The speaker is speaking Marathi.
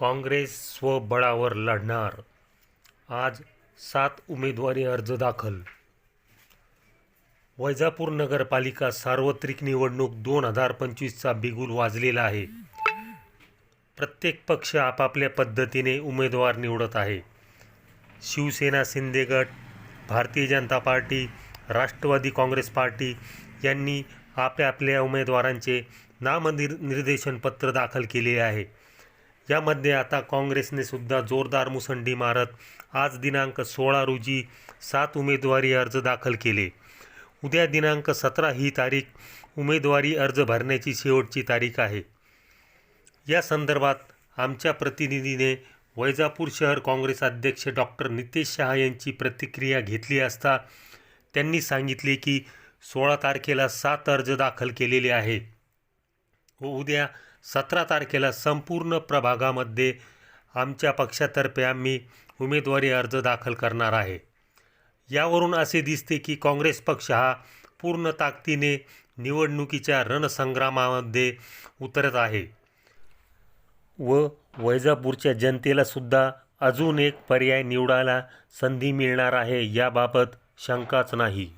काँग्रेस स्वबळावर लढणार. आज सात उमेदवारी अर्ज दाखल. वैजापूर नगरपालिका सार्वत्रिक निवडणूक दोन हजार पंचवीसचा बिगुल वाजलेला आहे. प्रत्येक पक्ष आपापल्या पद्धतीने उमेदवार निवडत आहे. शिवसेना शिंदे गट Bharatiya Janata party Rashtrawadi Congress party यांनी आपल्या आपल्या उमेदवारांचे नामनिर पत्र दाखल केले आहे. यामध्ये आता काँग्रेसने सुद्धा जोरदार मुसंडी मारत आज दिनांक सोळा रोजी सात उमेदवारी अर्ज दाखल केले. उद्या दिनांक सतरा ही तारीख उमेदवारी अर्ज भरण्याची शेवटची तारीख आहे. या संदर्भात आमच्या प्रतिनिधीने वैजापूर शहर काँग्रेस अध्यक्ष डॉक्टर नितेश शहा यांची प्रतिक्रिया घेतली असता त्यांनी सांगितले की सोळा तारखेला सात अर्ज दाखल केलेले आहे. उद्या सतरा तारखेला संपूर्ण प्रभागामध्ये आमच्या पक्षातर्फे आम्ही उमेदवारी अर्ज दाखल करणार आहे. यावरून असे दिसते की काँग्रेस पक्ष हा पूर्ण ताकदीने निवडणुकीच्या रणसंग्रामामध्ये उतरत आहे व वैजापूरच्या जनतेलासुद्धा अजून एक पर्याय निवडायला संधी मिळणार आहे याबाबत शंकाच नाही.